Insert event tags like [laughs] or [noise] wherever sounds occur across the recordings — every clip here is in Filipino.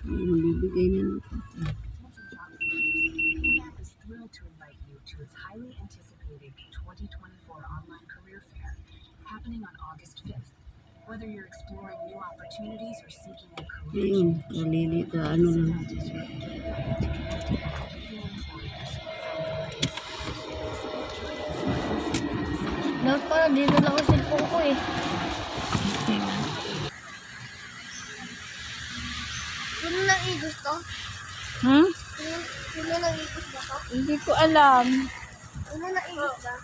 Ang bibigay na ng UNAP is thrilled to invite you to its highly anticipated 2024 online career fair happening on August 5th. Whether you're exploring new opportunities or seeking a career change, nalilito, ano lang. event is your gateway to connect with new employers from Dapat pala, dito lang ang cellphone ko eh. Nang igos to? Hmm? Sino, nang igos ba to? Hindi ko alam. Sino nang igos ba?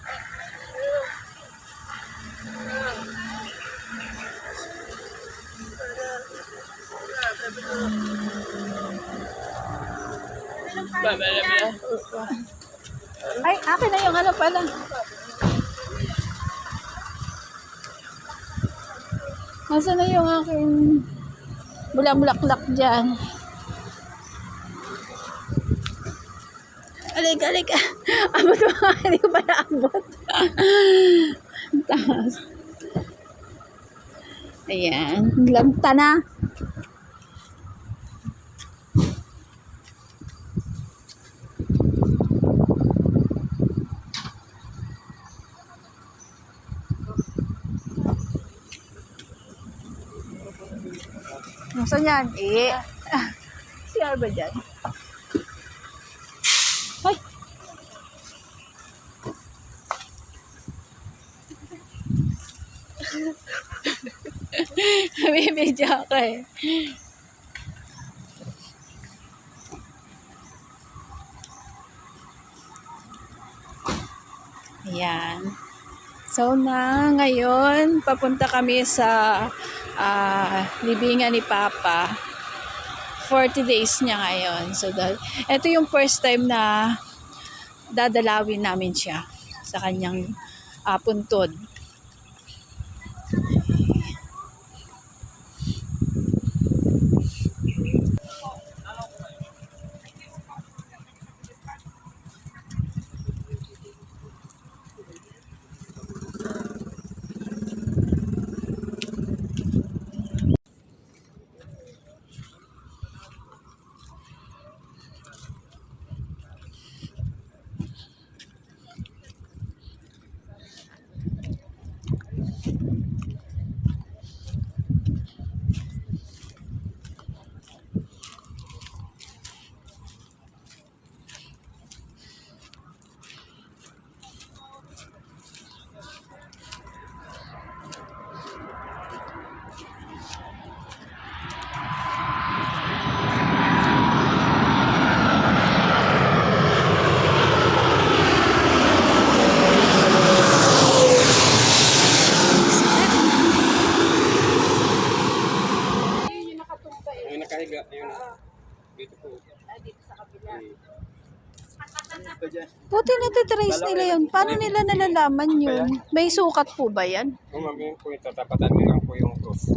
Ay, akin na yung ano pala. Nasaan na yung aking bulak-bulaklak dyan? Alik, alik. [laughs] Abot mo nga, [laughs] hindi ko pala abot. [laughs] Taas. Ayan, lanta na. Nasaan yan? Eh. Siya ba dyan? Bibidyo ako eh. Ayan. So na ngayon, papunta kami sa ah, libingan ni Papa. 40 days niya ngayon. So, dahil, ito yung first time na dadalawin namin siya sa kanyang ah, puntod. Yung nakahiga, yun. Dito po. Buti natitrace nila yun. Paano nila nalalaman yun? May sukat po ba yan? Kung ma'am, yun po yung tatapatan lang po yung cross.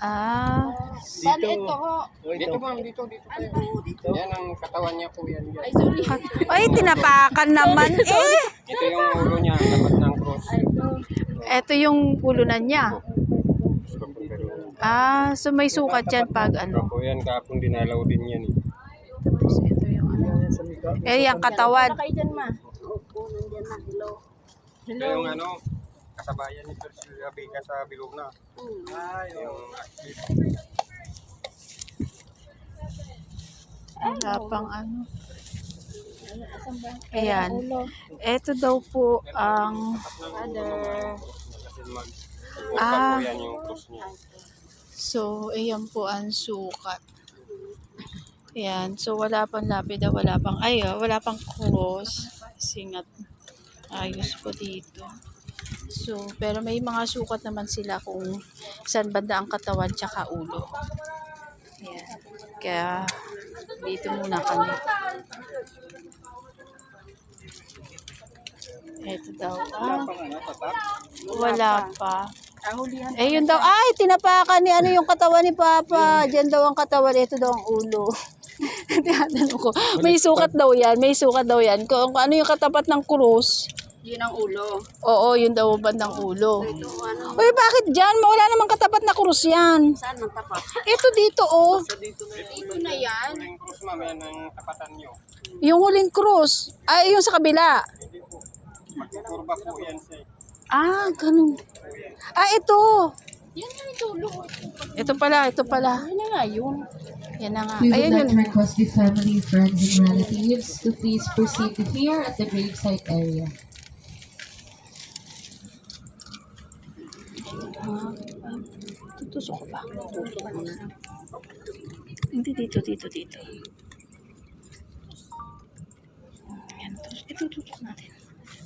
Ah, Bali ito ho. Dito ma'am, dito, dito. Dito. Yan ang katawan niya po yan. yan. Ay, sorry. [laughs] ay tinapakan naman eh. Ito yung ulo niya, tapat ng cross. Ito yung ulunan niya. So, pero, Ah, so may sukat yan pag ano. po yan, kahapon dinalaw din yan. Eh. Tapos ito yung ano. Eh, yung katawan. Kayo dyan ma. Opo, nandyan na. Hello. Ito yung ano, kasabayan ni Persil Abiga sa bilog na. Ah, yung active. Wala pang ano. Ayan. Ito daw po ang Father. Ah. po yan yung cross niya. So, ayan po ang sukat. Ayan. So, wala pang lapida, wala pang, ay, ah, wala pang cross. Singat. Ayos po dito. So, pero may mga sukat naman sila kung saan banda ang katawan tsaka ulo. Ayan. Kaya, dito muna kami. Ito daw. Ah, wala pa. Eh, yun daw. Ay, tinapakan ni ano yung katawan ni Papa. Diyan daw ang katawan. Ito daw ang ulo. [laughs] Tinatanong ko. May sukat daw yan. May sukat daw yan. Kung, ano yung katapat ng krus. Yun ang ulo. Oo, yun daw bandang ulo. Ito ano, Uy, bakit dyan? Wala namang katapat na krus yan. saan ang tapat? Ito dito, oh. Dito na yan. Yung cross ma'am, yan ang tapatan nyo. Yung huling krus. Ay, yung sa kabila. Magkukurba po yan sa Ah, ganun. Ah, ito. Yan ang dulo. Ito pala, ito pala. Yan na nga yun. Yan na nga. We would Ayan like yun. to request the family, friends, and relatives to please proceed here at the gravesite area. Tutusok ko ba? Hindi dito, dito, dito. Ayan, tus- ito tutusok natin.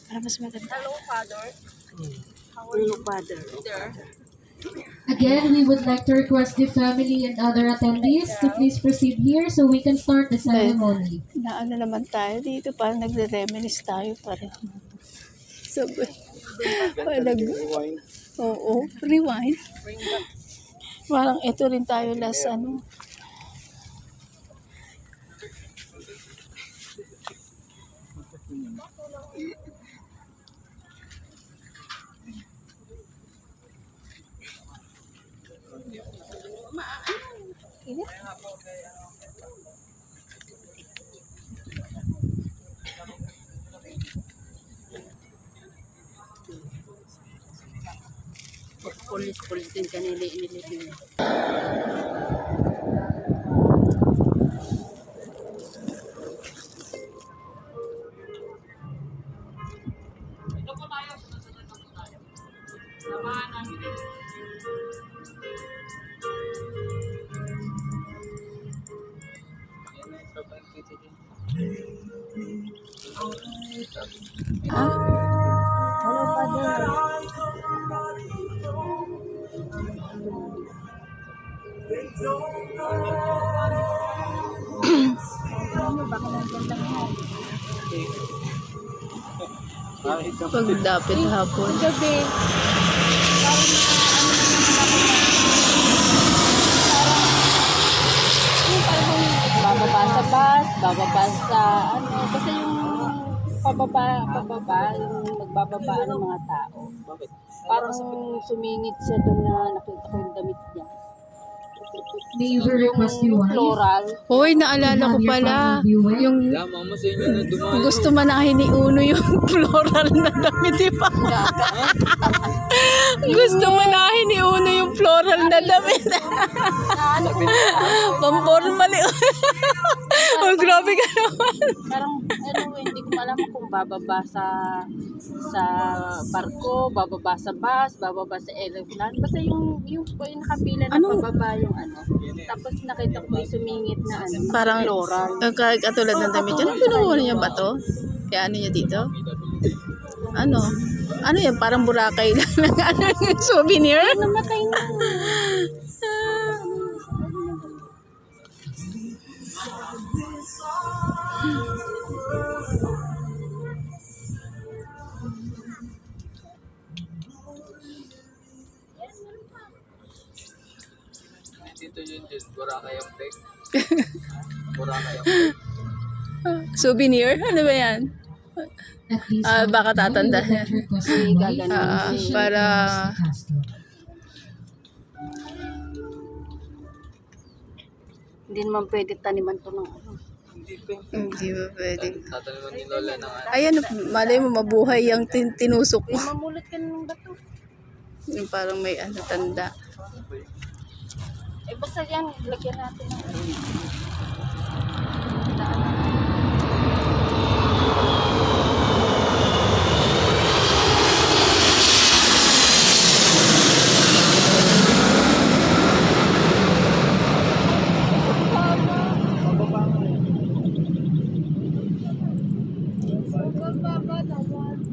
Para mas maganda. Hello, Father. Ano father? Again, we would like to request the family and other attendees to please proceed here so we can start the ceremony. Na ano naman tayo dito, parang nagre-reminis tayo pareho. Sabay. Parang nag... Oo, rewind. Parang ito rin tayo last ano. Din kanili, inilibing. Pag dapit hapon. Gabi. bababa sa bus, bababa sa ano, basta yung pababa, pababa, yung magbababa ng mga tao. Parang sumingit siya doon na nakita ko yung damit niya. We request the wife Floral. Hoy, naalala ko pala. Yung gusto manahin [laughs] ni Uno yung floral na damit, di ba? gusto manahin ni Uno yung floral na damit. Pampormal eh. oh, grabe ka naman. Parang ano, hindi ko alam kung bababa sa sa barko, bababa sa bus, bababa sa aeroplane. Basta yung yung, yung nakapila na Anong- pababa yung ano. Tapos nakita ko may sumingit na ano, Parang, floral. uh, katulad ng damit yan. Ano pinuha niya ba to? Kaya ano niya dito? Ano? Ano yan? Parang burakay lang ng [laughs] ano yung souvenir? Namatay na. Din, Boracay ang peg. [laughs] Boracay ang peg. Souvenir? Ano ba yan? At least Ah, baka tatanda. And Ah, official para-. Hindi naman pwede taniman to ng ano. Hindi ba pwede? Tataniman ni Lola ng ano. Ayan, malay mo mabuhay yung tin tinusok mo. Mamulot ka ng bato. Yung parang may ano, tanda. Eh basta yan, lagyan natin ng ano.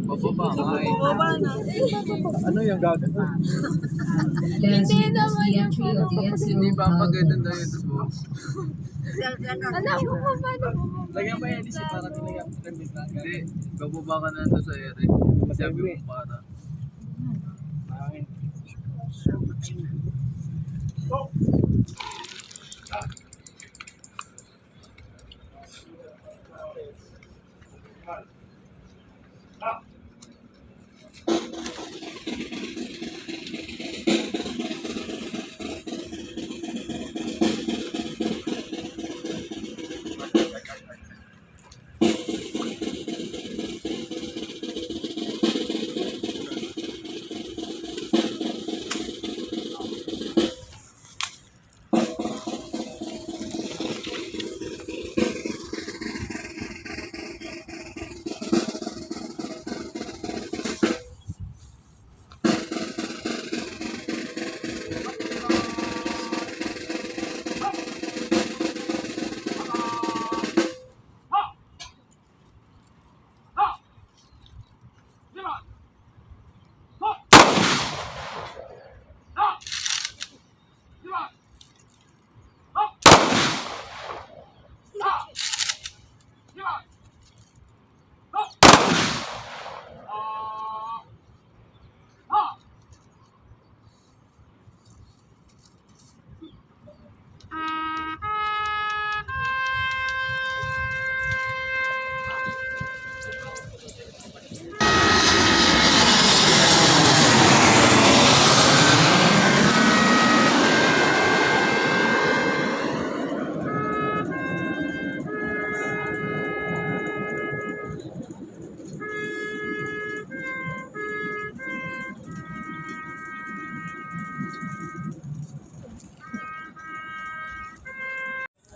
Pababa nga eh. As you witness the entry of the NCO Hindi pa uh, paganda daw ito po. Lagyan pa yan si para tinigyan Hindi, bababa ka na ito sa ere. Sabi mo para.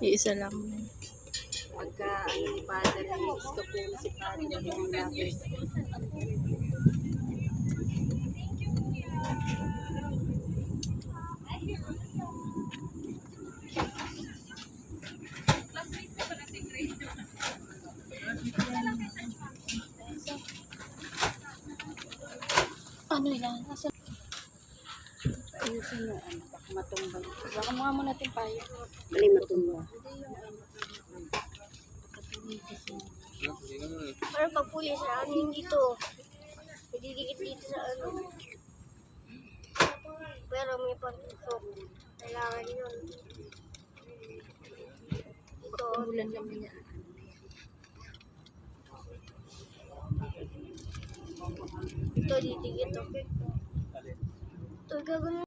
Iisa lang. Pagka ano ni Father, gusto po si Father yung lapis. Ano yan? Nasa Ayusin mo, ano, baka matumbay. Baka mga mo natin payo. Mali matumba. Hindi naman eh. Pero pag pulis na ano yung dito. Nagdidikit dito sa ano. Pero may pagtusok. Kailangan yun. Ito. Ulan lang niya. Ito didikit. Ito gagawin